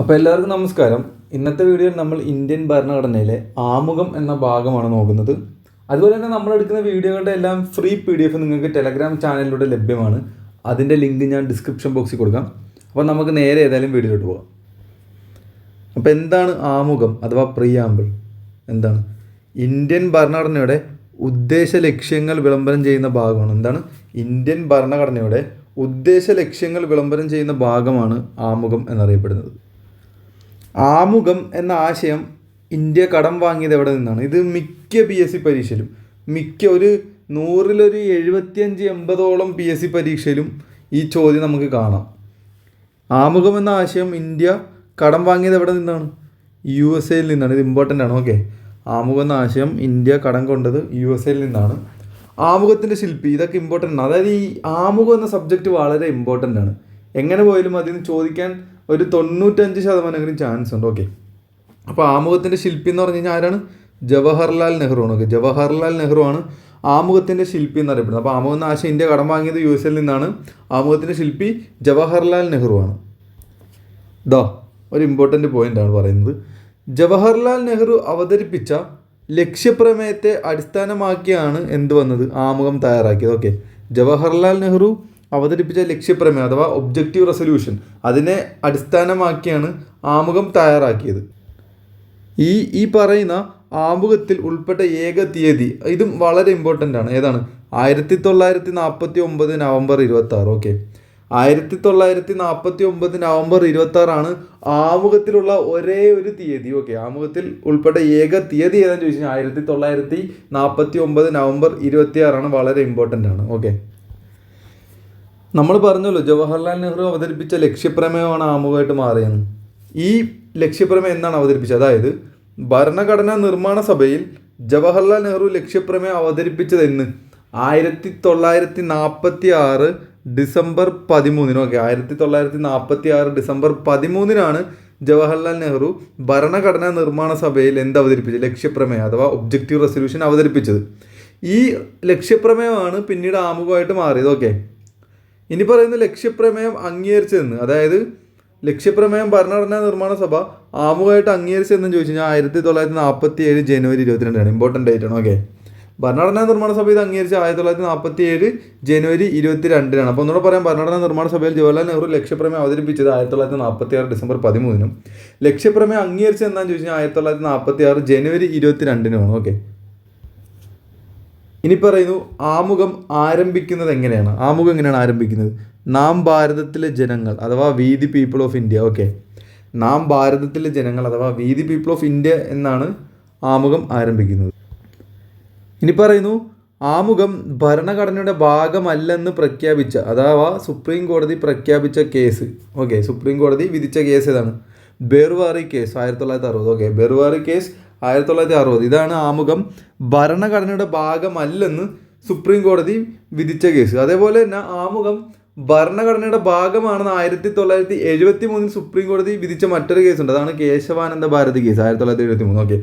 അപ്പോൾ എല്ലാവർക്കും നമസ്കാരം. ഇന്നത്തെ വീഡിയോയിൽ നമ്മൾ ഇന്ത്യൻ ഭരണഘടനയിലെ ആമുഖം എന്ന ഭാഗമാണ് നോക്കുന്നത്. അതുപോലെ തന്നെ നമ്മൾ എടുക്കുന്ന വീഡിയോകളുടെ എല്ലാം ഫ്രീ പി ഡി എഫ് നിങ്ങൾക്ക് ടെലഗ്രാം ചാനലിലൂടെ ലഭ്യമാണ്. അതിന്റെ ലിങ്ക് ഞാൻ ഡിസ്ക്രിപ്ഷൻ ബോക്സിൽ കൊടുക്കാം. അപ്പോൾ നമുക്ക് നേരെ ഏതായാലും വീഡിയോയിലോട്ട് പോകാം. അപ്പോൾ എന്താണ് ആമുഖം അഥവാ പ്രിയാമ്പിൾ എന്താണ്? ഇന്ത്യൻ ഭരണഘടനയുടെ ഉദ്ദേശ ലക്ഷ്യങ്ങൾ വിളംബരം ചെയ്യുന്ന ഭാഗമാണ്. എന്താണ്? ഇന്ത്യൻ ഭരണഘടനയുടെ ഉദ്ദേശ ലക്ഷ്യങ്ങൾ വിളംബരം ചെയ്യുന്ന ഭാഗമാണ് ആമുഖം എന്നറിയപ്പെടുന്നത്. ആമുഖം എന്ന ആശയം ഇന്ത്യ കടം വാങ്ങിയത് എവിടെ നിന്നാണ്? ഇത് മിക്ക പി എസ് സി പരീക്ഷയിലും മിക്ക ഒരു നൂറിലൊരു എഴുപത്തിയഞ്ച് എൺപതോളം പി എസ് സി പരീക്ഷയിലും ഈ ചോദ്യം നമുക്ക് കാണാം. ആമുഖം എന്ന ആശയം ഇന്ത്യ കടം വാങ്ങിയത് എവിടെ നിന്നാണ്? യു എസ് എയിൽ നിന്നാണ്. ഇത് ഇമ്പോർട്ടന്റ് ആണ് ഓക്കെ ആമുഖം എന്ന ആശയം ഇന്ത്യ കടം കൊണ്ടത് യു എസ് എയിൽ നിന്നാണ്. ആമുഖത്തിന്റെ ശില്പി ഇതൊക്കെ ഇമ്പോർട്ടന്റ് ആണ്. അതായത് ഈ ആമുഖം എന്ന സബ്ജക്റ്റ് വളരെ ഇമ്പോർട്ടന്റ് ആണ്. എങ്ങനെ പോയാലും അതിൽ നിന്ന് ചോദിക്കാൻ ഒരു തൊണ്ണൂറ്റഞ്ച് ശതമാനമെങ്കിലും ചാൻസ് ഉണ്ട്. ഓക്കെ അപ്പോൾ ആമുഖത്തിന്റെ ശില്പി എന്ന് പറഞ്ഞു കഴിഞ്ഞാൽ ആരാണ്? ജവഹർലാൽ നെഹ്റു ആണ്. ഓക്കെ ജവഹർലാൽ നെഹ്റു ആണ് ആമുഖത്തിന്റെ ശില്പി എന്നറിയപ്പെടുന്നത് അപ്പോൾ ആമുഖം എന്ന ആശയം ഇന്ത്യ കടം വാങ്ങിയത് യു എസ് എൽ നിന്നാണ്. ആമുഖത്തിന്റെ ശില്പി ജവഹർലാൽ നെഹ്റു ആണ്. ദാ ഒരു ഇമ്പോർട്ടന്റ് ആണ് പറയുന്നത്. ജവഹർലാൽ നെഹ്റു അവതരിപ്പിച്ച ലക്ഷ്യപ്രമേയത്തെ അടിസ്ഥാനമാക്കിയാണ് എന്ത് വന്നത്? ആമുഖം തയ്യാറാക്കിയത്. ഓക്കെ ജവഹർലാൽ നെഹ്റു അവതരിപ്പിച്ച ലക്ഷ്യപ്രമേയം അഥവാ ഒബ്ജക്റ്റീവ് റെസൊല്യൂഷൻ അതിനെ അടിസ്ഥാനമാക്കിയാണ് ആമുഖം തയ്യാറാക്കിയത്. ഈ ഈ പറയുന്ന ആമുഖത്തിൽ ഉൾപ്പെട്ട ഏക തീയതി ഇതും വളരെ ഇമ്പോർട്ടന്റ് ആണ്. ഏതാണ്? ആയിരത്തി തൊള്ളായിരത്തി നാൽപ്പത്തി ഒമ്പത് നവംബർ ഇരുപത്തി ആറ് ഓക്കെ. ആയിരത്തി തൊള്ളായിരത്തി നാൽപ്പത്തി ഒമ്പത് നവംബർ ഇരുപത്തി ആറാണ് ആമുഖത്തിലുള്ള ഒരേ ഒരു തീയതി. ഓക്കെ. ആമുഖത്തിൽ ഉൾപ്പെട്ട ഏക തീയതി ഏതാണെന്ന് ചോദിച്ചു കഴിഞ്ഞാൽ ആയിരത്തി തൊള്ളായിരത്തി നാൽപ്പത്തി ഒമ്പത് നവംബർ ഇരുപത്തി ആറാണ് വളരെ ഇമ്പോർട്ടന്റ് ആണ്. ഓക്കെ. നമ്മൾ പറഞ്ഞല്ലോ ജവഹർലാൽ നെഹ്റു അവതരിപ്പിച്ച ലക്ഷ്യപ്രമേയമാണ് ആമുഖമായിട്ട് മാറിയെന്ന്. ഈ ലക്ഷ്യപ്രമേയം എന്നാണ് അവതരിപ്പിച്ചത്? അതായത് ഭരണഘടനാ നിർമ്മാണ സഭയിൽ ജവഹർലാൽ നെഹ്റു ലക്ഷ്യപ്രമേയം അവതരിപ്പിച്ചത് എന്ന് ആയിരത്തി തൊള്ളായിരത്തി നാൽപ്പത്തി ആറ് ഡിസംബർ പതിമൂന്നിന് ഓക്കെ ആയിരത്തി തൊള്ളായിരത്തി നാൽപ്പത്തി ആറ് ഡിസംബർ പതിമൂന്നിനാണ് ജവഹർലാൽ നെഹ്റു ഭരണഘടനാ നിർമ്മാണ സഭയിൽ എന്ത് അവതരിപ്പിച്ചത്? ലക്ഷ്യപ്രമേയം അഥവാ ഒബ്ജക്റ്റീവ് റെസൊല്യൂഷൻ അവതരിപ്പിച്ചത്. ഈ ലക്ഷ്യപ്രമേയമാണ് പിന്നീട് ആമുഖമായിട്ട് മാറിയത്. ഓക്കെ. ഇനി പറയുന്ന ലക്ഷ്യപ്രമേയം അംഗീകരിച്ചതെന്ന് അതായത് ലക്ഷ്യപ്രമേയം ഭരണഘടനാ നിർമ്മാണ സഭ ആമുഖമായിട്ട് അംഗീകരിച്ചതെന്ന് ചോദിച്ചു കഴിഞ്ഞാൽ ആയിരത്തി തൊള്ളായിരത്തി നാൽപ്പത്തി ഏഴ് ജനുവരി ഇരുപത്തിരണ്ടാണ്. ഇമ്പോർട്ടന്റ് ആയിട്ടാണ് ഓക്കെ ഭരണഘടനാ നിർമ്മാണ സഭ ഇത് അംഗീകരിച്ച ആയിരത്തി തൊള്ളായിരത്തി നാൽപ്പത്തി ഏഴ് ജനുവരി ഇരുപത്തി രണ്ടിനാണ് അപ്പോൾ ഒന്നുകൂടെ പറയാം ഭരണഘടനാ നിർമ്മാണ സഭയിൽ ജവഹർലാൽ നെഹ്റു ലക്ഷ്യപ്രമേയം അവതരിപ്പിച്ചത് ആയിരത്തി തൊള്ളായിരത്തി നാൽപ്പത്തി ആറ് ഡിസംബർ പതിമൂന്നിനും ലക്ഷ്യപ്രമേയം അംഗീകരിച്ചത് എന്താണെന്ന് ചോദിച്ചു കഴിഞ്ഞാൽ ആയിരത്തി തൊള്ളായിരത്തി നാൽപ്പത്തി ആറ് ജനുവരി ഇരുപത്തി രണ്ടിനുമാണ് ഓക്കെ ഇനി പറയുന്നു ആമുഖം ആരംഭിക്കുന്നത് എങ്ങനെയാണ്? ആമുഖം എങ്ങനെയാണ് ആരംഭിക്കുന്നത്? നാം ഭാരതത്തിലെ ജനങ്ങൾ അഥവാ we the people of India okay നാം ഭാരതത്തിലെ ജനങ്ങൾ അഥവാ we the people of India എന്നാണ് ആമുഖം ആരംഭിക്കുന്നത്. ഇനി പറയുന്നു ആമുഖം ഭരണഘടനയുടെ ഭാഗമല്ലെന്ന് പ്രഖ്യാപിച്ച അഥവാ സുപ്രീം കോടതി പ്രഖ്യാപിച്ച കേസ് ഓക്കെ സുപ്രീം കോടതി വിധിച്ച കേസ് ഏതാണ്? ബെർവാറി കേസ് ആയിരത്തി തൊള്ളായിരത്തി അറുപത് ഓക്കെ ബെർവാറി കേസ് ആയിരത്തി തൊള്ളായിരത്തി അറുപത് ഇതാണ് ആമുഖം ഭരണഘടനയുടെ ഭാഗമല്ലെന്ന് സുപ്രീം കോടതി വിധിച്ച കേസ്. അതേപോലെ തന്നെ ആമുഖം ഭരണഘടനയുടെ ഭാഗമാണെന്ന് ആയിരത്തി തൊള്ളായിരത്തി എഴുപത്തി മൂന്നിൽ സുപ്രീം കോടതി വിധിച്ച മറ്റൊരു കേസുണ്ട്. അതാണ് കേശവാനന്ദ ഭാരതി കേസ് ആയിരത്തി തൊള്ളായിരത്തി എഴുപത്തി മൂന്ന് ഓക്കെ.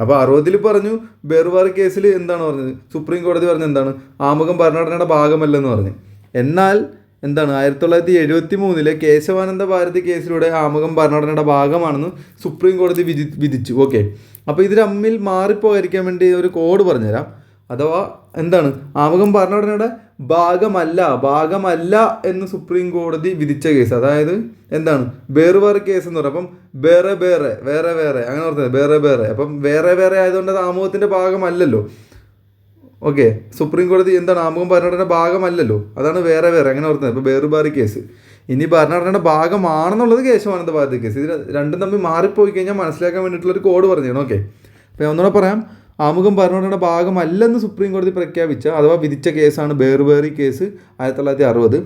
അപ്പോൾ അറുപതിൽ പറഞ്ഞു ബെറുവാർ കേസിൽ എന്താണ് പറഞ്ഞത്? സുപ്രീം കോടതി പറഞ്ഞത് എന്താണ്? ആമുഖം ഭരണഘടനയുടെ ഭാഗമല്ലെന്ന് പറഞ്ഞു. എന്നാൽ എന്താണ്? ആയിരത്തി തൊള്ളായിരത്തി എഴുപത്തി മൂന്നിലെ കേശവാനന്ദ ഭാരതി കേസിലൂടെ ആമുഖം ഭരണഘടനയുടെ ഭാഗമാണെന്ന് സുപ്രീം കോടതി വിധി വിധിച്ചു. ഓക്കെ അപ്പോൾ ഇത് തമ്മിൽ മാറിപ്പോകാതിരിക്കാൻ വേണ്ടി ഒരു കോഡ് പറഞ്ഞുതരാം. അഥവാ എന്താണ്? ആമുഖം ഭരണഘടനയുടെ ഭാഗമല്ല ഭാഗമല്ല എന്ന് സുപ്രീം കോടതി വിധിച്ച കേസ്. അതായത് എന്താണ്? വേറെ വേറെ കേസ് എന്ന് പറയുമ്പം വേറെ വേറെ വേറെ വേറെ അങ്ങനെ പറഞ്ഞത് വേറെ വേറെ. അപ്പം വേറെ വേറെ ആയതുകൊണ്ട് അത് ആമുഖത്തിന്റെ ഭാഗമല്ലല്ലോ. ഓക്കെ സുപ്രീം കോടതി എന്താണ് ആമുഖം ഭരണഘടനയുടെ ഭാഗമല്ലല്ലോ? അതാണ് വേറെ വേറെ അങ്ങനെ ഓർക്കുന്നത് ഇപ്പോൾ വേറുപാറി കേസ്. ഇനി ഭരണഘടനയുടെ ഭാഗമാണെന്നുള്ളത് കേശവാനന്ദ ഭാരതി കേസ്. ഇത് രണ്ടും തമ്മിൽ മാറിപ്പോയി കഴിഞ്ഞാൽ മനസ്സിലാക്കാൻ വേണ്ടിയിട്ടുള്ള ഒരു കോഡ് പറഞ്ഞു ഓക്കെ അപ്പോൾ ഞാൻ ഒന്നുകൂടെ പറയാം. ആമുഖം ഭരണഘടനയുടെ ഭാഗമല്ലെന്ന് സുപ്രീം കോടതി പ്രഖ്യാപിച്ച അഥവാ വിധിച്ച കേസാണ് ബേർബേറി കേസ് ആയിരത്തി തൊള്ളായിരത്തി അറുപത്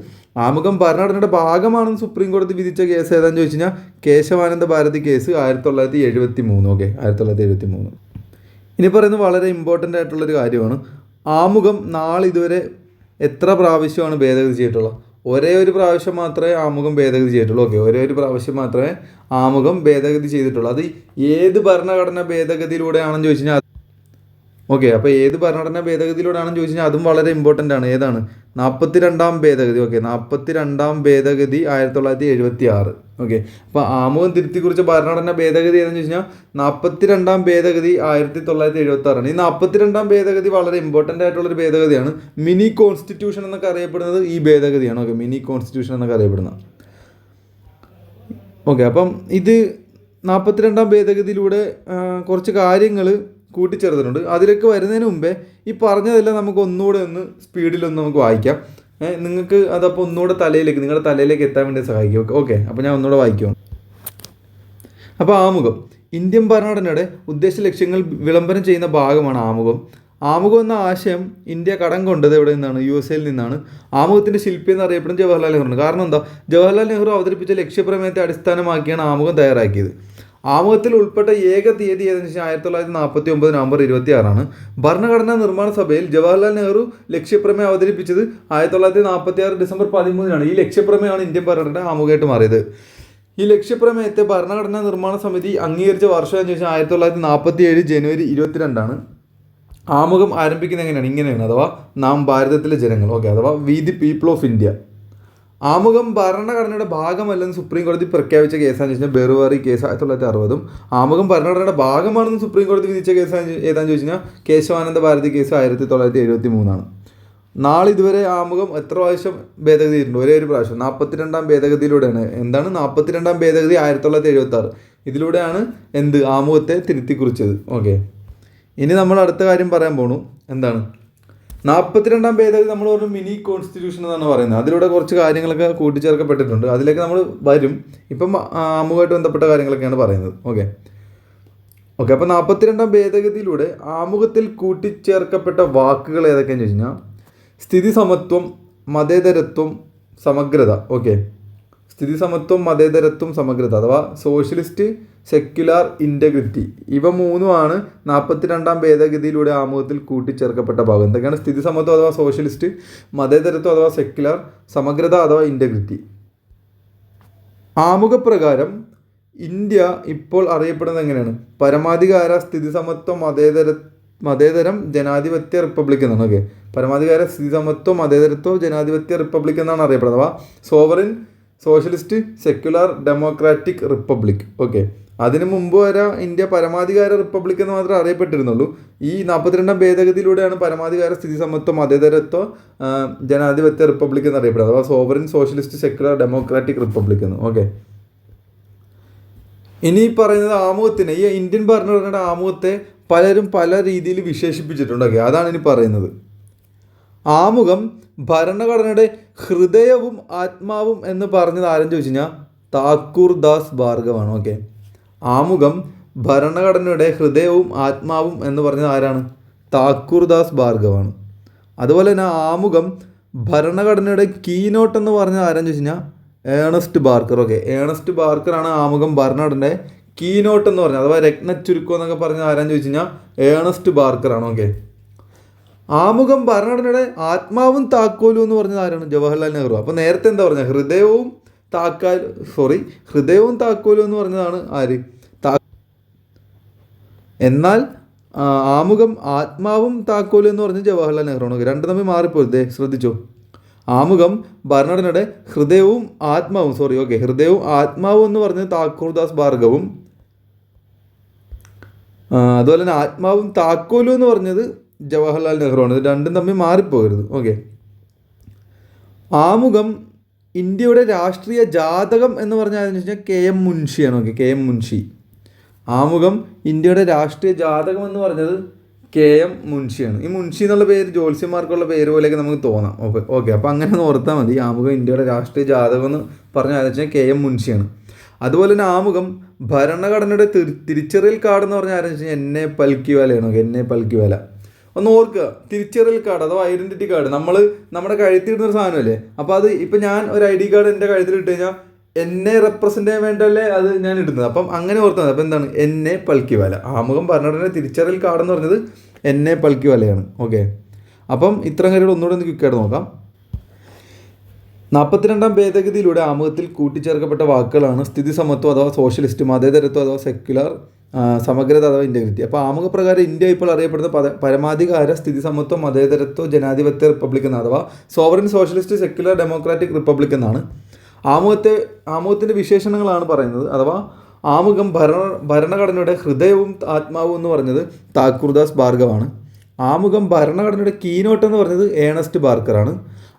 ആമുഖം ഭരണഘടനയുടെ ഭാഗമാണെന്ന് സുപ്രീം കോടതി വിധിച്ച കേസ് ഏതാണെന്ന് ചോദിച്ചു കഴിഞ്ഞാൽ കേശവാനന്ദ ഭാരതി കേസ് ആയിരത്തി തൊള്ളായിരത്തി എഴുപത്തി മൂന്ന് ഓക്കെ ആയിരത്തി തൊള്ളായിരത്തി എഴുപത്തി മൂന്ന് ഇനി പറയുന്നത് വളരെ ഇമ്പോർട്ടന്റ് ആയിട്ടുള്ളൊരു കാര്യമാണ്. ആമുഖം നാളെ ഇതുവരെ എത്ര പ്രാവശ്യമാണ് ഭേദഗതി ചെയ്തിട്ടുള്ളത്? ഒരേ ഒരു പ്രാവശ്യം മാത്രമേ ആമുഖം ഭേദഗതി ചെയ്തിട്ടുള്ളൂ. ഓക്കെ ഒരേ ഒരു പ്രാവശ്യം മാത്രമേ ആമുഖം ഭേദഗതി ചെയ്തിട്ടുള്ളൂ. അത് ഏത് ഭരണഘടന ഭേദഗതിയിലൂടെയാണെന്ന് ചോദിച്ചു കഴിഞ്ഞാൽ ഓക്കെ അപ്പോൾ ഏത് ഭരണഘടനാ ഭേദഗതിയിലൂടെയാണെന്ന് ചോദിച്ചു കഴിഞ്ഞാൽ അതും വളരെ ഇമ്പോർട്ടന്റ് ആണ്. ഏതാണ്? നാൽപ്പത്തി രണ്ടാം ഭേദഗതി. ഓക്കെ നാൽപ്പത്തി രണ്ടാം ഭേദഗതി ആയിരത്തി തൊള്ളായിരത്തി എഴുപത്തി ആറ് ഓക്കെ അപ്പോൾ ആമുഖം തിരുത്തി കുറിച്ച ഭരണഘടനാ ഭേദഗതി ഏതെന്ന് ചോദിച്ചു കഴിഞ്ഞാൽ നാൽപ്പത്തി രണ്ടാം ഭേദഗതി ആയിരത്തി തൊള്ളായിരത്തി എഴുപത്തി ആറാണ് ഈ നാൽപ്പത്തി രണ്ടാം ഭേദഗതി വളരെ ഇമ്പോർട്ടന്റ് ആയിട്ടുള്ളൊരു ഭേദഗതിയാണ്. മിനി കോൺസ്റ്റിറ്റ്യൂഷൻ എന്നൊക്കെ അറിയപ്പെടുന്നത് ഈ ഭേദഗതിയാണ്. ഓക്കെ മിനി കോൺസ്റ്റിറ്റ്യൂഷൻ എന്നൊക്കെ അറിയപ്പെടുന്നത്. ഓക്കെ അപ്പം ഇത് നാൽപ്പത്തിരണ്ടാം ഭേദഗതിയിലൂടെ കുറച്ച് കാര്യങ്ങൾ കൂട്ടിച്ചേർത്തിട്ടുണ്ട്. അതിലേക്ക് വരുന്നതിന് മുമ്പേ ഈ പറഞ്ഞതെല്ലാം നമുക്ക് ഒന്നുകൂടെ ഒന്ന് സ്പീഡിലൊന്ന് നമുക്ക് വായിക്കാം. നിങ്ങൾക്ക് അതപ്പോൾ ഒന്നുകൂടെ തലയിലേക്ക് നിങ്ങളുടെ തലയിലേക്ക് എത്താൻ വേണ്ടി സഹായിക്കും. ഓക്കെ അപ്പോൾ ഞാൻ ഒന്നുകൂടെ വായിക്കാം അപ്പോൾ ആമുഖം. ഇന്ത്യൻ ഭരണഘടനയുടെ ഉദ്ദേശ ലക്ഷ്യങ്ങൾ വിളംബരം ചെയ്യുന്ന ഭാഗമാണ് ആമുഖം. ആമുഖം എന്ന ആശയം ഇന്ത്യ കടം കൊണ്ടത് എവിടെ നിന്നാണ്? യു എസ് എയിൽ നിന്നാണ്. ആമുഖത്തിന്റെ ശില്പി എന്ന് അറിയപ്പെടുന്നത് ജവഹർലാൽ നെഹ്റുവാണ്. കാരണം എന്താ? ജവഹർലാൽ നെഹ്റു അവതരിപ്പിച്ച ലക്ഷ്യപ്രമേയത്തെ അടിസ്ഥാനമാക്കിയാണ് ആമുഖം തയ്യാറാക്കിയത്. ആമുഖത്തിൽ ഉൾപ്പെട്ട ഏക തീയതി ഏതെന്ന് വെച്ചാൽ ആയിരത്തി തൊള്ളായിരത്തി നാൽപ്പത്തി ഒമ്പത് നവംബർ ഇരുപത്തി ആറാണ് ഭരണഘടനാ നിർമ്മാണ സഭയിൽ ജവഹർലാൽ നെഹ്റു ലക്ഷ്യപ്രമേയം അവതരിപ്പിച്ചത് ആയിരത്തി തൊള്ളായിരത്തി നാൽപ്പത്തി ആറ് ഡിസംബർ പതിമൂന്നിനാണ്. ഈ ലക്ഷ്യപ്രമേയമാണ് ഇന്ത്യൻ ഭരണഘടന ആമുഖമായിട്ട് മാറിയത്. ഈ ലക്ഷ്യപ്രമേയത്തെ ഭരണഘടനാ നിർമ്മാണ സമിതി അംഗീകരിച്ച വർഷം എന്ന് ചോദിച്ചാൽ ആയിരത്തി തൊള്ളായിരത്തി നാൽപ്പത്തി ഏഴ് ജനുവരി ഇരുപത്തിരണ്ടാണ്. ആമുഖം ആരംഭിക്കുന്നത് എങ്ങനെയാണ്? ഇങ്ങനെയാണ്. അഥവാ നാം ഭാരതത്തിലെ ജനങ്ങൾ. ഓക്കെ. അഥവാ we the people of India. ആമുഖം ഭരണഘടനയുടെ ഭാഗമല്ലെന്ന് സുപ്രീം കോടതി പ്രഖ്യാപിച്ച കേസാന്ന് ചോദിച്ചാൽ ബെറുവാറി കേസ് ആയിരത്തി തൊള്ളായിരത്തി അറുപതും ആമുഖം ഭരണഘടനയുടെ ഭാഗമാണെന്ന് സുപ്രീം കോടതി വിധിച്ച കേസ് ഏതാന്ന് ചോദിച്ചു കഴിഞ്ഞാൽ കേശവാനന്ദ ഭാരതി കേസ് ആയിരത്തി തൊള്ളായിരത്തി എഴുപത്തി മൂന്നാണ് നാളെ ഇതുവരെ ആമുഖം എത്ര പ്രാവശ്യം ഭേദഗതി ഇട്ടുണ്ട് ഒരേ ഒരു പ്രാവശ്യം. നാൽപ്പത്തിരണ്ടാം ഭേദഗതിയിലൂടെയാണ്. എന്താണ് നാൽപ്പത്തിരണ്ടാം ഭേദഗതി? ആയിരത്തി തൊള്ളായിരത്തി എഴുപത്തി ആറ് ഇതിലൂടെയാണ് എന്ത്? ആമുഖത്തെ തിരുത്തിക്കുറിച്ചത്. ഓക്കെ. ഇനി നമ്മൾ അടുത്ത കാര്യം പറയാൻ പോണു. എന്താണ്? നാൽപ്പത്തിരണ്ടാം ഭേദഗതി നമ്മൾ പറഞ്ഞു മിനി കോൺസ്റ്റിറ്റ്യൂഷൻ എന്നാണ് പറയുന്നത്. അതിലൂടെ കുറച്ച് കാര്യങ്ങളൊക്കെ കൂട്ടിച്ചേർക്കപ്പെട്ടിട്ടുണ്ട്. അതിലേക്ക് നമ്മൾ വരും. ഇപ്പം ആമുഖമായിട്ട് ബന്ധപ്പെട്ട കാര്യങ്ങളൊക്കെയാണ് പറയുന്നത്. ഓക്കെ ഓക്കെ അപ്പോൾ നാൽപ്പത്തിരണ്ടാം ഭേദഗതിയിലൂടെ ആമുഖത്തിൽ കൂട്ടിച്ചേർക്കപ്പെട്ട വാക്കുകൾ ഏതൊക്കെയാണെന്ന് ചോദിച്ചു കഴിഞ്ഞാൽ സ്ഥിതി സമത്വം മതേതരത്വം സമഗ്രത. ഓക്കെ സ്ഥിതി സമത്വം മതേതരത്വം സമഗ്രത. അഥവാ സോഷ്യലിസ്റ്റ് സെക്യുലാർ ഇന്റഗ്രിറ്റി ഇവ മൂന്നുമാണ് നാൽപ്പത്തി രണ്ടാം ഭേദഗതിയിലൂടെ ആമുഖത്തിൽ കൂട്ടിച്ചേർക്കപ്പെട്ട ഭാഗം. എന്തൊക്കെയാണ്? സ്ഥിതി സമത്വം അഥവാ സോഷ്യലിസ്റ്റ് മതേതരത്വം അഥവാ സെക്യുലാർ സമഗ്രത അഥവാ ഇന്റഗ്രിറ്റി ആമുഖപ്രകാരം ഇന്ത്യ ഇപ്പോൾ അറിയപ്പെടുന്നത് എങ്ങനെയാണ്? പരമാധികാര സ്ഥിതി സമത്വം മതേതര മതേതരം ജനാധിപത്യ റിപ്പബ്ലിക് എന്നാണ്. ഓക്കെ പരമാധികാര സ്ഥിതി സമത്വം മതേതരത്വം ജനാധിപത്യ റിപ്പബ്ലിക് എന്നാണ് അറിയപ്പെടുന്നത്. അഥവാ sovereign socialist secular democratic republic okay അതിനു മുമ്പ് വരെ ഇന്ത്യ പരമാധികാര റിപ്പബ്ലിക് എന്ന് മാത്രമേ അറിയപ്പെട്ടിരുന്നുള്ളൂ. ഈ നാൽപ്പത്തിരണ്ടാം ഭേദഗതിയിലൂടെയാണ് പരമാധികാര സ്ഥിതി സമത്വം മതേതരത്വ ജനാധിപത്യ റിപ്പബ്ലിക് എന്ന് അറിയപ്പെടുന്നത് അഥവാ sovereign socialist secular democratic republic എന്ന്. ഓക്കെ. ഇനി പറയുന്നത് ആമുഖത്തിന് ഈ ഇന്ത്യൻ ഭരണഘടനയുടെ ആമുഖത്തെ പലരും പല രീതിയിൽ വിശേഷിപ്പിച്ചിട്ടുണ്ട്. ഓക്കെ അതാണ് ഇനി പറയുന്നത്. ആമുഖം ഭരണഘടനയുടെ ഹൃദയവും ആത്മാവും എന്ന് പറഞ്ഞത് ആരെന്ന് ചോദിച്ചു കഴിഞ്ഞാൽ താക്കൂർ ദാസ് ഭാർഗവാണ്. ഓക്കെ. ആമുഖം ഭരണഘടനയുടെ ഹൃദയവും ആത്മാവും എന്ന് പറഞ്ഞത് ആരാണ്? താക്കൂർദാസ് ഭാർഗവാണ്. അതുപോലെ തന്നെ ആമുഖം ഭരണഘടനയുടെ കീനോട്ട് എന്ന് പറഞ്ഞത് ആരാന്ന് ചോദിച്ചു കഴിഞ്ഞാൽ ഏണസ്റ്റ് ബാർക്കർ. ഓക്കെ ഏണസ്റ്റ് ബാർക്കറാണ് ആമുഖം ഭരണഘടനയുടെ കീനോട്ട് എന്ന് പറഞ്ഞത്. അഥവാ രത്ന ചുരുക്കം എന്നൊക്കെ പറഞ്ഞത് ആരാന്ന് ചോദിച്ചു കഴിഞ്ഞാൽ ഏണസ്റ്റ് ബാർക്കറാണ് ഓക്കെ ആമുഖം ഭരണഘടനയുടെ ആത്മാവും താക്കോലും എന്ന് പറഞ്ഞത് ആരാണ്? ജവഹർലാൽ നെഹ്റു. അപ്പോൾ നേരത്തെ എന്താ പറഞ്ഞത്? ഹൃദയവും താക്കാൽ സോറി ഹൃദയവും താക്കോലും എന്ന് പറഞ്ഞതാണ് ആര്? താ എന്നാൽ ആമുഖം ആത്മാവും താക്കോലും എന്ന് പറഞ്ഞ ജവഹർലാൽ നെഹ്റുവാണ്. രണ്ട് തമ്മിൽ മാറിപ്പോരുതേ ശ്രദ്ധിച്ചോ. ആമുഖം ഭരണഘടനയുടെ ഹൃദയവും ആത്മാവും സോറി ഓക്കെ ഹൃദയവും ആത്മാവും എന്ന് പറഞ്ഞത് താക്കൂർദാസ് ഭാർഗവും അതുപോലെ തന്നെ ആത്മാവും താക്കോലും എന്ന് പറഞ്ഞത് ജവഹർലാൽ നെഹ്റുവാണ്. ഇത് രണ്ടും തമ്മിൽ മാറിപ്പോകരുത്. ഓക്കെ ആമുഖം ഇന്ത്യയുടെ രാഷ്ട്രീയ ജാതകം എന്ന് പറഞ്ഞാൽ എന്ന് വെച്ചാൽ കെ എം മുൻഷിയാണ് ഓക്കെ കെ എം മുൻഷി. ആമുഖം ഇന്ത്യയുടെ രാഷ്ട്രീയ ജാതകം എന്ന് പറഞ്ഞത് കെ എം മുൻഷിയാണ് ഈ മുൻഷി എന്നുള്ള പേര് ജ്യോത്സ്യന്മാർക്കുള്ള പേര് പോലെയൊക്കെ നമുക്ക് തോന്നാം. ഓക്കെ ഓക്കെ അപ്പോൾ അങ്ങനെ ഒന്ന് ഓർത്താൽ മതി. ആമുഖം ഇന്ത്യയുടെ രാഷ്ട്രീയ ജാതകം എന്ന് പറഞ്ഞാൽ വെച്ചാൽ കെ എം മുൻഷിയാണ് അതുപോലെ തന്നെ ആമുഖം ഭരണഘടനയുടെ തിരി- തിരിച്ചറിയൽ കാർഡ് എന്ന് പറഞ്ഞാൽ ആരെന്ന് വെച്ചാൽ കഴിഞ്ഞാൽ എന്നെ പൽക്കിവാലയാണ് ഓക്കെ എന്നെ പൽക്കിവാല. ഒന്ന് ഓർക്കുക. തിരിച്ചറിയൽ കാർഡ് അഥവാ ഐഡന്റിറ്റി കാർഡ് നമ്മൾ നമ്മുടെ കഴുത്തിടുന്ന ഒരു സാധനമല്ലേ? അപ്പോൾ അത് ഇപ്പം ഞാൻ ഒരു ഐ ഡി കാർഡ് എന്റെ കഴുത്തിൽ ഇട്ട് കഴിഞ്ഞാൽ എന്നെ റെപ്രസെന്റ് ചെയ്യാൻ വേണ്ടല്ലേ അത് ഞാൻ ഇടുന്നത്? അപ്പം അങ്ങനെ ഓർത്താൽ അപ്പം എന്താണ്? എന്നെ പൽക്കിവാല ആമുഖം പറഞ്ഞിട്ടുണ്ടെങ്കിൽ തിരിച്ചറിയൽ കാർഡ് എന്ന് പറഞ്ഞത് എന്നെ പൽക്കിവാലയാണ് ഓക്കെ അപ്പം ഇത്രയും കാര്യങ്ങൾ ഒന്നുകൂടെ ഒന്ന് ക്വിക്കായിട്ട് നോക്കാം. നാൽപ്പത്തിരണ്ടാം ഭേദഗതിയിലൂടെ ആമുഖത്തിൽ കൂട്ടിച്ചേർക്കപ്പെട്ട വാക്കുകളാണ് സ്ഥിതി സമത്വം അഥവാ സോഷ്യലിസ്റ്റ് മതേതരത്വം അഥവാ സെക്യുലർ സമഗ്രത അഥവാ ഇന്റഗ്രിറ്റി അപ്പോൾ ആമുഖപ്രകാരം ഇന്ത്യ ഇപ്പോൾ അറിയപ്പെടുന്ന പദ പരമാധികാര സ്ഥിതി സമത്വം മതേതരത്വം ജനാധിപത്യ റിപ്പബ്ലിക് എന്ന് അഥവാ sovereign socialist secular democratic republic എന്നാണ്. ആമുഖത്തെ ആമുഖത്തിന്റെ വിശേഷണങ്ങളാണ് പറയുന്നത്. അഥവാ ആമുഖം ഭരണ ഭരണഘടനയുടെ ഹൃദയവും ആത്മാവും എന്ന് പറഞ്ഞത് താക്കൂർദാസ് ഭാർഗവാണ്. ആമുഖം ഭരണഘടനയുടെ കീനോട്ട് എന്ന് പറഞ്ഞത് ഏണസ്റ്റ് ബാർക്കറാണ്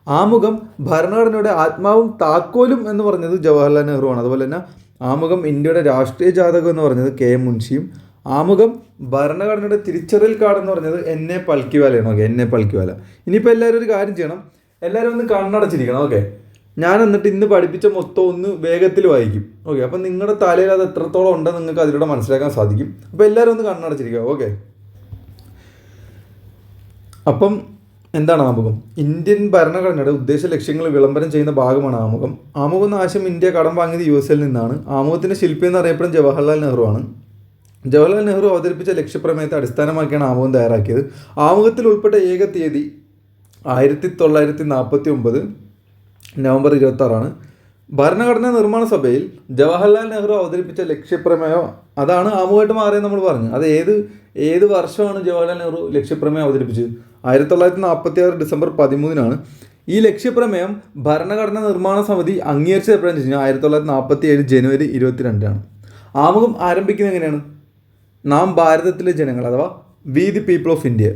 ആമുഖം ഭരണഘടനയുടെ ആത്മാവും താക്കോലും എന്ന് പറഞ്ഞത് ജവഹർലാൽ നെഹ്റുവാണ്. അതുപോലെ തന്നെ ആമുഖം ഇന്ത്യയുടെ രാഷ്ട്രീയ ജാതകം എന്ന് പറഞ്ഞത് കെ എം മുൻഷിയും ആമുഖം ഭരണഘടനയുടെ തിരിച്ചറിയൽ കാർഡ് എന്ന് പറഞ്ഞത് N A പൽക്കിവാലയാണ്. Okay N A Palkhivala. ഇനിയിപ്പോൾ എല്ലാവരും ഒരു കാര്യം ചെയ്യണം. എല്ലാവരും ഒന്ന് കണ്ണടച്ചിരിക്കണം. ഓക്കെ ഞാൻ എന്നിട്ട് ഇന്ന് പഠിപ്പിച്ച മൊത്തം ഒന്ന് വേഗത്തിൽ വായിക്കും. ഓക്കെ അപ്പം നിങ്ങളുടെ തലയിൽ അത് എത്രത്തോളം ഉണ്ടെന്ന് നിങ്ങൾക്ക് അതിലൂടെ മനസ്സിലാക്കാൻ സാധിക്കും. അപ്പോൾ എല്ലാവരും ഒന്ന് കണ്ണടച്ചിരിക്കുക. ഓക്കെ. അപ്പം എന്താണ് ആമുഖം? ഇന്ത്യൻ ഭരണഘടനയുടെ ഉദ്ദേശ ലക്ഷ്യങ്ങൾ വിളംബരം ചെയ്യുന്ന ഭാഗമാണ് ആമുഖം. ആമുഖം എന്ന ആശയം ഇന്ത്യ കടം വാങ്ങിയത് യു എസിൽ നിന്നാണ്. ആമുഖത്തിന്റെ ശില്പി എന്ന് അറിയപ്പെടുന്ന ജവഹർലാൽ നെഹ്റു ആണ്. ജവഹർലാൽ നെഹ്റു അവതരിപ്പിച്ച ലക്ഷ്യപ്രമേയത്തെ അടിസ്ഥാനമാക്കിയാണ് ആമുഖം തയ്യാറാക്കിയത്. ആമുഖത്തിൽ ഉൾപ്പെട്ട ഏക തീയതി ആയിരത്തി തൊള്ളായിരത്തി നാൽപ്പത്തി ഒമ്പത് നവംബർ ഇരുപത്തി ആറാണ്. ഭരണഘടനാ നിർമ്മാണ സഭയിൽ ജവഹർലാൽ നെഹ്റു അവതരിപ്പിച്ച ലക്ഷ്യപ്രമേയോ അതാണ് ആമുഖമായിട്ട് മാറിയെന്ന് നമ്മൾ പറഞ്ഞു. അത് ഏത് ഏത് വർഷമാണ് ജവഹർലാൽ നെഹ്റു ലക്ഷ്യപ്രമേയം അവതരിപ്പിച്ചത്? ആയിരത്തി തൊള്ളായിരത്തി നാൽപ്പത്തി ആറ് ഡിസംബർ പതിമൂന്നിനാണ്. ഈ ലക്ഷ്യപ്രമേയം ഭരണഘടനാ നിർമ്മാണ സമിതി അംഗീകരിച്ചത് എപ്പോഴാണെന്ന് വെച്ച് കഴിഞ്ഞാൽ ആയിരത്തി തൊള്ളായിരത്തി നാൽപ്പത്തി ഏഴ് ജനുവരി ഇരുപത്തിരണ്ടാണ്. ആമുഖം ആരംഭിക്കുന്നത് എങ്ങനെയാണ്? നാം ഭാരതത്തിലെ ജനങ്ങൾ അഥവാ we the people of India.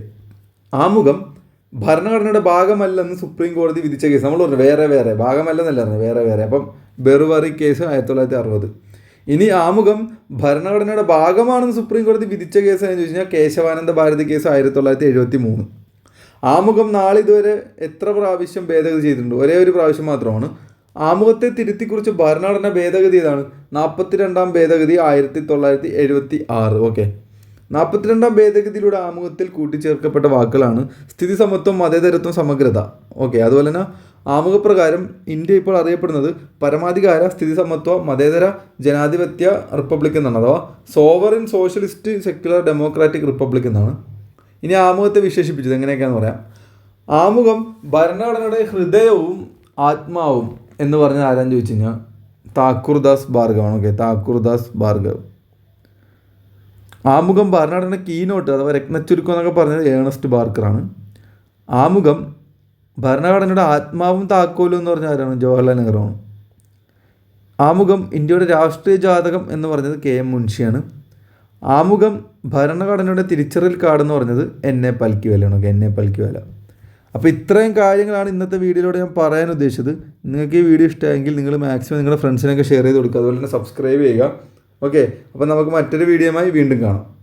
ആമുഖം ഭരണഘടനയുടെ ഭാഗമല്ലെന്ന് സുപ്രീം കോടതി വിധിച്ച കേസ് നമ്മൾ പറഞ്ഞു വേറെ വേറെ. ഭാഗമല്ലെന്നല്ല പറഞ്ഞു വേറെ വേറെ. അപ്പം ബെറുവറി കേസ് ആയിരത്തി തൊള്ളായിരത്തി അറുപത് ഇനി ആമുഖം ഭരണഘടനയുടെ ഭാഗമാണെന്ന് സുപ്രീം കോടതി വിധിച്ച കേസ് എന്ന് ചോദിച്ചു കേശവാനന്ദ ഭാരതി കേസ് ആയിരത്തി തൊള്ളായിരത്തി എഴുപത്തി മൂന്ന് ആമുഖം നാളെ ഇതുവരെ എത്ര പ്രാവശ്യം ഭേദഗതി ചെയ്തിട്ടുണ്ട്? ഒരേ ഒരു പ്രാവശ്യം മാത്രമാണ്. ആമുഖത്തെ തിരുത്തിക്കുറിച്ച് ഭരണഘടന ഭേദഗതി ഏതാണ്? നാൽപ്പത്തി രണ്ടാം ഭേദഗതി ആയിരത്തി തൊള്ളായിരത്തി എഴുപത്തി ആറ് ഓക്കെ. നാൽപ്പത്തിരണ്ടാം ഭേദഗതിയിലൂടെ ആമുഖത്തിൽ കൂട്ടിച്ചേർക്കപ്പെട്ട വാക്കുകളാണ് സ്ഥിതി സമത്വം മതേതരത്വം സമഗ്രത. ഓക്കെ അതുപോലെ തന്നെ ആമുഖപ്രകാരം ഇന്ത്യ ഇപ്പോൾ അറിയപ്പെടുന്നത് പരമാധികാര സ്ഥിതി സമത്വ മതേതര ജനാധിപത്യ റിപ്പബ്ലിക് എന്നാണ് അഥവാ sovereign socialist secular democratic republic എന്നാണ്. ഇനി ആമുഖത്തെ വിശേഷിപ്പിച്ചത് എങ്ങനെയൊക്കെയാണെന്ന് പറയാം. ആമുഖം ഭരണഘടനയുടെ ഹൃദയവും ആത്മാവും എന്ന് പറഞ്ഞ ആരാന്ന് ചോദിച്ചു കഴിഞ്ഞാൽ താക്കൂർദാസ് ഭാർഗവാണ് ഓക്കെ താക്കൂർദാസ് ഭാർഗവ്. ആമുഖം ഭരണഘടന കീനോട്ട് അഥവാ രത്നച്ചുരുക്കം എന്നൊക്കെ പറഞ്ഞത് ഏണസ്റ്റ് ബാർക്കറാണ്. ആമുഖം ഭരണഘടനയുടെ ആത്മാവും താക്കോലും എന്ന് പറഞ്ഞ ആരാണ്? ജവഹർലാൽ നെഹ്റുവാണ്. ആമുഖം ഇന്ത്യയുടെ രാഷ്ട്രീയ ജാതകം എന്ന് പറഞ്ഞത് കെ എം മുൻഷിയാണ്. ആമുഖം ഭരണഘടനയുടെ തിരിച്ചറിയൽ കാർഡ് എന്ന് പറഞ്ഞത് എൻ എ പൽക്കിവേലയാണ് ഓക്കെ എൻ എ പൽക്കിവേല അപ്പോൾ ഇത്രയും കാര്യങ്ങളാണ് ഇന്നത്തെ വീഡിയോയിലൂടെ ഞാൻ പറയാൻ ഉദ്ദേശിച്ചത്. നിങ്ങൾക്ക് ഈ വീഡിയോ ഇഷ്ടമായെങ്കിൽ നിങ്ങൾ മാക്സിമം നിങ്ങളുടെ ഫ്രണ്ട്സിനൊക്കെ ഷെയർ ചെയ്ത് കൊടുക്കുക. അതുപോലെ തന്നെ സബ്സ്ക്രൈബ് ചെയ്യുക. ഓക്കെ അപ്പോൾ നമുക്ക് മറ്റൊരു വീഡിയോയുമായി വീണ്ടും കാണാം.